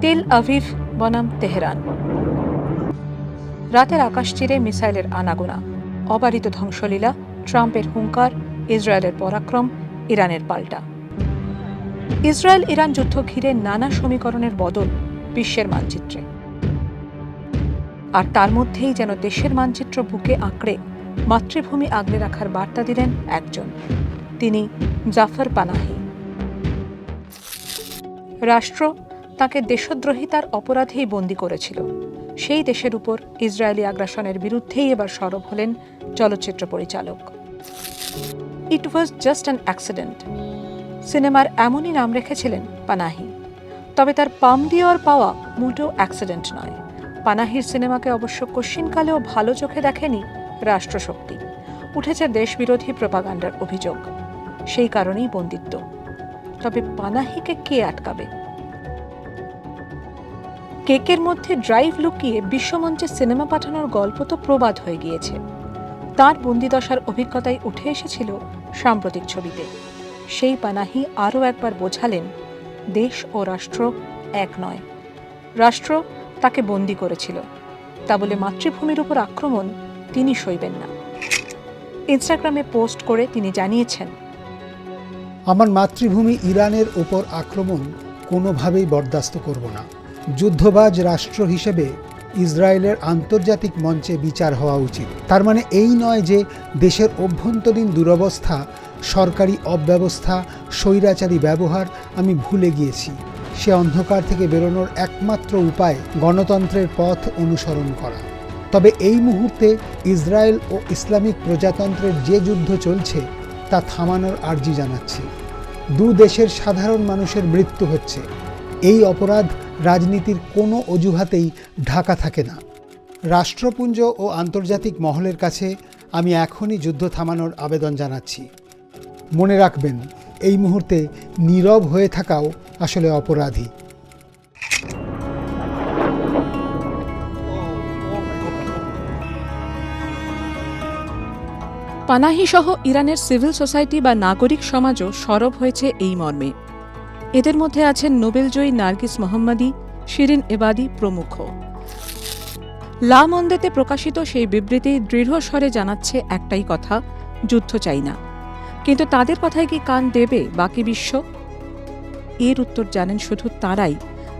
Tel Aviv বনাম Tehran. রাতের আকাশ চিরে মিসাইলের আনাগোনা, অবারিত ধ্বংসলীলা, ট্রাম্পের হুঙ্কার, ইসরায়েলের পরাক্রম, ইরানের পাল্টা। ইসরায়েল ইরান যুদ্ধ ঘিরে নানা সমীকরণের বদল বিশ্বের মানচিত্রে। আর তার মধ্যেই যেন দেশের মানচিত্র বুকে আঁকড়ে মাতৃভূমি আগলে রাখার বার্তা দিলেন একজন, তিনি জাফর পানাহি। রাষ্ট্র তাকে দেশদ্রোহিতার অপরাধেই বন্দি করেছিল। সেই দেশের উপর ইসরায়েলি আগ্রাসনের বিরুদ্ধেই এবার সরব হলেন চলচ্চিত্র পরিচালক। It was just an accident সিনেমার এমনই নাম রেখেছিলেন পানাহি। তবে তার পাম দিওয়ার পাওয়া মোটেও অ্যাক্সিডেন্ট নয়। পানাহির সিনেমাকে অবশ্য কশিনকালেও ভালো চোখে দেখেনি রাষ্ট্রশক্তি। উঠেছে দেশবিরোধী প্রপাগান্ডার অভিযোগ। সেই কারণেই বন্দিত্ব। তবে পানাহিকে কে আটকাবে? কেকের মধ্যে ড্রাইভ লুকিয়ে বিশ্বমঞ্চে সিনেমা পাঠানোর গল্প তো প্রবাদ হয়ে গিয়েছে। তার বন্দিদশার অভিজ্ঞতাই উঠে এসেছিল সাম্প্রতিক ছবিতে। সেই পানাহি আরও একবার বোঝালেন, দেশ ও রাষ্ট্র এক নয়। রাষ্ট্র তাকে বন্দি করেছিল। তা বলে মাতৃভূমির উপর আক্রমণ তিনি সইবেন না। ইনস্টাগ্রামে পোস্ট করে তিনি জানিয়েছেন, আমার মাতৃভূমি ইরানের ওপর আক্রমণ কোনোভাবেই বরদাস্ত করব না। যুদ্ধবাজ রাষ্ট্র হিসেবে ইসরায়েলের আন্তর্জাতিক মঞ্চে বিচার হওয়া উচিত। তার মানে এই নয় যে দেশের অভ্যন্তরীণ দুরবস্থা, সরকারি অব্যবস্থা, স্বৈরাচারী ব্যবহার, আমি ভুলে গিয়েছি। সে অন্ধকার থেকে বেরোনোর একমাত্র উপায় গণতন্ত্রের পথ অনুসরণ করা। তবে এই মুহূর্তে ইসরায়েল ও ইসলামিক প্রজাতন্ত্রের যে যুদ্ধ চলছে, তা থামানোর আর্জি জানাচ্ছি। দু দেশের সাধারণ মানুষের মৃত্যু হচ্ছে। এই অপরাধ রাজনীতির কোনো অজুহাতেই ঢাকা থাকে না। রাষ্ট্রপুঞ্জ ও আন্তর্জাতিক মহলের কাছে আমি এখনই যুদ্ধ থামানোর আবেদন জানাচ্ছি। মনে রাখবেন, এই মুহূর্তে নীরব হয়ে থাকাও আসলে অপরাধী। পানাহি সহ ইরানের সিভিল সোসাইটি বা নাগরিক সমাজও সরব হয়েছে এই মর্মে। এদের মধ্যে আছেন নোবেলজয়ী নার্গিস মোহাম্মদী, শিরিন এবাদি প্রমুখ। লা মন্দেতে প্রকাশিত সেই বিবৃতি দৃঢ় স্বরে জানাচ্ছে একটাই কথা, যুদ্ধ চাই না। কিন্তু তাদের কথায় কি কান দেবে বাকি বিশ্ব? এর উত্তর জানেন শুধু তারাই,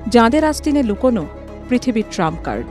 যাঁদের আস্তিনে লুকোনো পৃথিবীর ট্রাম্প কার্ড।